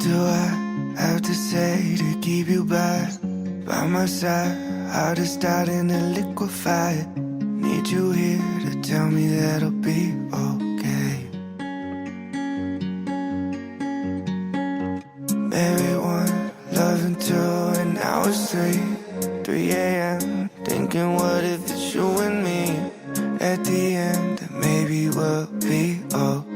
do I have to say to keep you by by my side? Heart is starting to liquefy. Need you here to tell me that I'll be okay. Married one, loving two, and now it's three, 3 a.m. Thinking, what if it's you and me? At the end, maybe we'll be okay.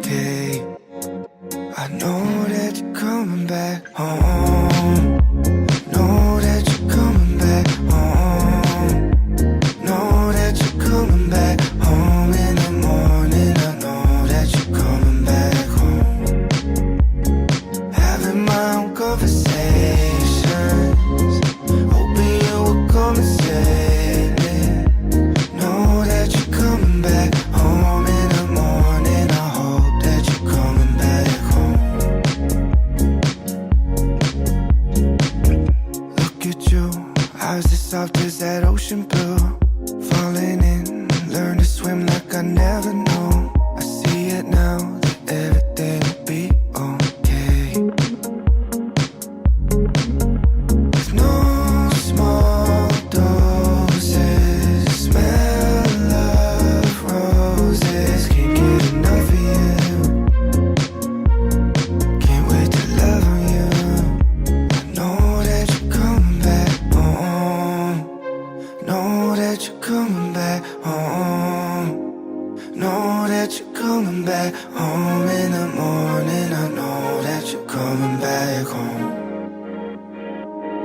As that ocean blue. Falling in, learn to swim like I never knew. Back home.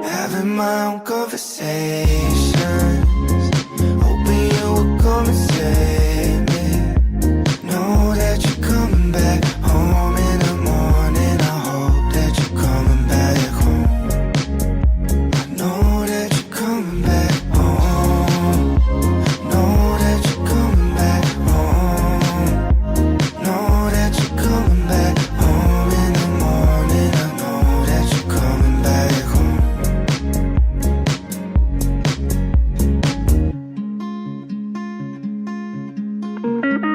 Having my own conversations.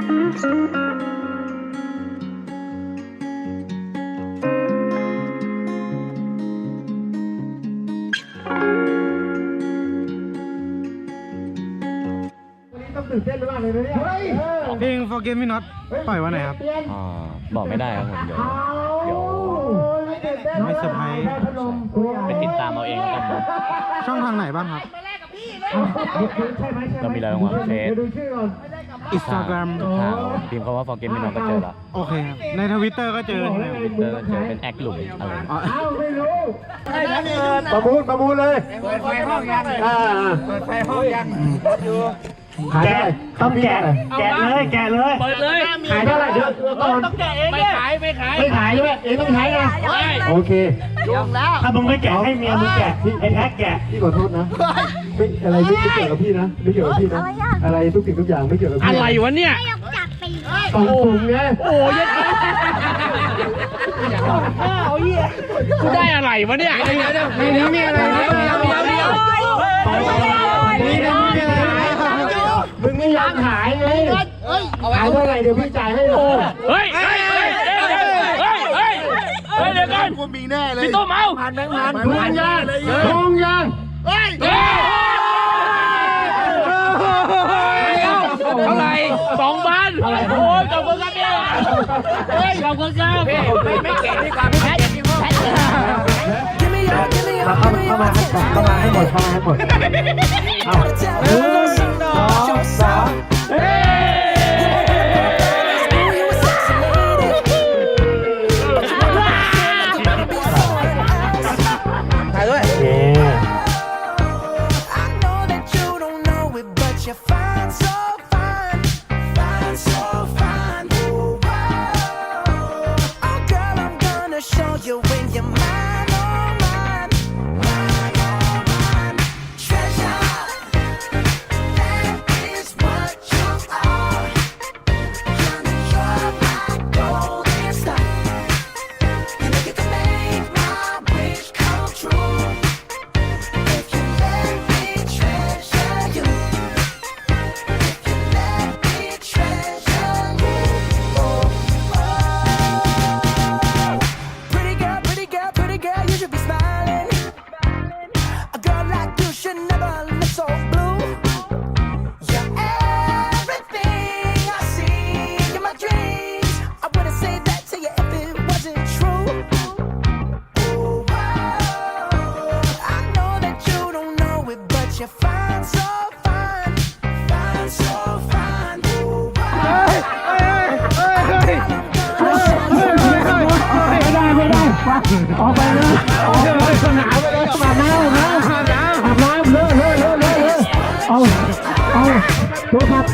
เพลง Forget Me Not ปล่อยวันไหนครับ อ่าบอกไม่ได้ครับผมเดี๋ยวเดี๋ยวไม่เซอร์ไพรส์ ไปติดตามเอาเองแล้วกันครับช่องทางไหนบ้างครับ เรามีอะไรบ้างวะเฟซ Instagram ทุกทางพิมพ์คำว่า forget me not ก็เจอละโอเคครับในทวิตเตอร์ก็เจอใช่ไหมทวิตเตอร์ก็เจอเป็นแอคหลุมอะไรอ๋อประมูลประมูลเลยเปิดไฟห้องยังอ่าเปิดไฟห้องยัง ขายเท่าไหร่ต้องแกะแกะเลยแกะเลยเปิดเลยขายเท่าไหร่เดี๋ยวก่อนต้องแกะเองไม่ขายไม่ขายไม่ขายใช่ไหมเองต้องใช้นะโอเคยอมแล้วถ้ามึงไม่แกะให้เมียมึงแกะไอ้แท็กแกะพี่ขอโทษนะไม่อะไรไม่เกี่ยวกับพี่นะไม่เกี่ยวกับพี่นะอะไรทุกสิ่งทุกอย่างไม่เกี่ยวกับพี่อะไรวะเนี่ยกล่องสุ่มไงโอ้ยข้าวเหี้ยกูได้อะไรวะเนี่ยเดี๋ยวเดี๋ยวในนี้มีอะไรนะเดี๋ยวเดี๋ยวเดี๋ยวนี่นะมึงมีอะไร มึงไม่ยอมขายไงขาเท่าไหรเดี๋ยวพี่จ่ายให้เลย เฮ้ย เฮ้ย เฮ้ย เฮ้ย เฮ้ยเดี๋ยวก่อนกูมีแน่เลยพี่ต้มเอาผ่านแบงค์พันผ่านยังทงยังเฮ้ยเท่าไรสองพันโอ้ยขอบคุณครับพี่ยเฮ้ยขอบคุณครันไม่ไม่เก่งดีกว่าไม่แพ้ที่ห้อง ว่าเข้ามาเข้ามาให้ก่อนเข้ามาให้หมดเข้ามาให้หมดเอาหนึ่งสองสามถ่ายด้วยโอเค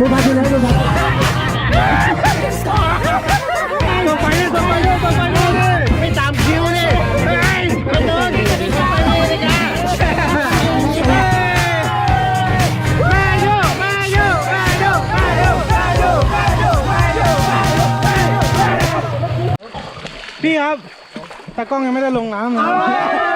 ตัวพัดตัวพัดที่ไหนตัวพัดต่อไปเลยต่อไปเลยต่อไปเลยไม่ตามคิวเฮ้ยไปเดินไปเลยนะมาโยมาโยมาโยมาโยมาโยมาโยมาโยพี่ครับตากล้องยังไม่ได้ลงน้ำนะ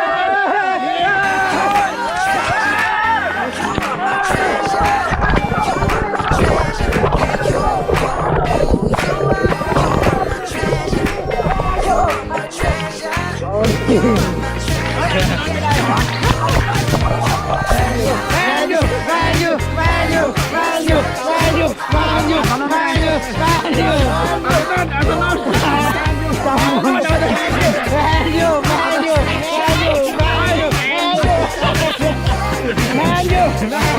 tonight.